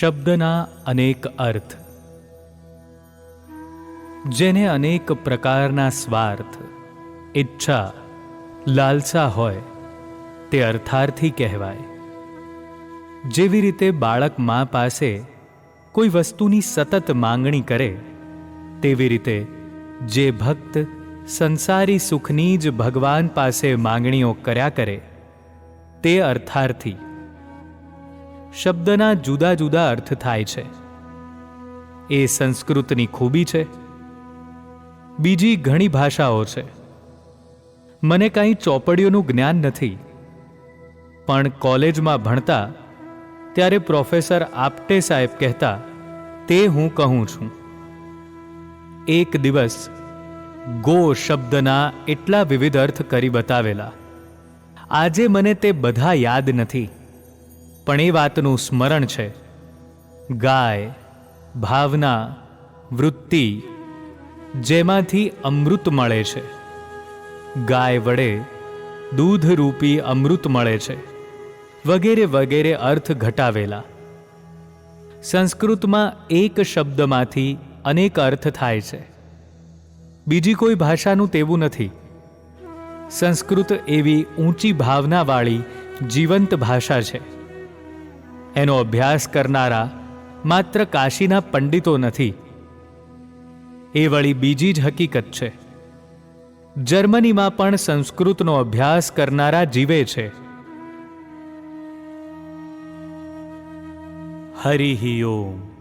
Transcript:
શબ્દના અનેક અર્થ. જેને અનેક પ્રકારના સ્વાર્થ, ઈચ્છા, લાલસા હોય, તે અર્થાર્થી કહેવાય. જેવી રીતે બાળક મા પાસે કોઈ વસ્તુની સતત માંગણી કરે, તેવી રીતે જે ભક્ત સંસારી સુખની જ ભગવાન પાસે માંગણીઓ કર્યા કરે, તે અર્થાર્થી. શબ્દના જુદા જુદા અર્થ થાય છે. એ સંસ્કૃતની ખૂબી છે. બીજી ઘણી ભાષાઓ છે. મને કાંઈ ચોપડીઓનું જ્ઞાન નથી. પણ કોલેજમાં ભણતા, ત્યારે પ્રોફેસર આપટે સાહેબ કહેતા, તે હું કહું છું. એક દિવસ, ગો શબ્દના એટલા વિવિધ અર્થ કરી બતાવેલા. આજે મને તે બધા યાદ નથી. પણ એ વાતનું સ્મરણ છે. ગાય, ભાવના, વૃત્તિ, જેમાંથી અમૃત મળે છે. ગાય વડે દૂધરૂપી અમૃત મળે છે. વગેરે વગેરે અર્થ ઘટાવેલા. સંસ્કૃતમાં એક શબ્દમાંથી અનેક અર્થ થાય છે. બીજી કોઈ ભાષાનું તેવું નથી. સંસ્કૃત એવી ઊંચી ભાવનાવાળી જીવંત ભાષા છે. એનો અભ્યાસ કરનારા માત્ર કાશીના પંડિતો નથી. એ વળી બીજી જ હકીકત છે. જર્મનીમાં પણ સંસ્કૃતનો અભ્યાસ કરનારા જીવે છે. હરિ ઓમ.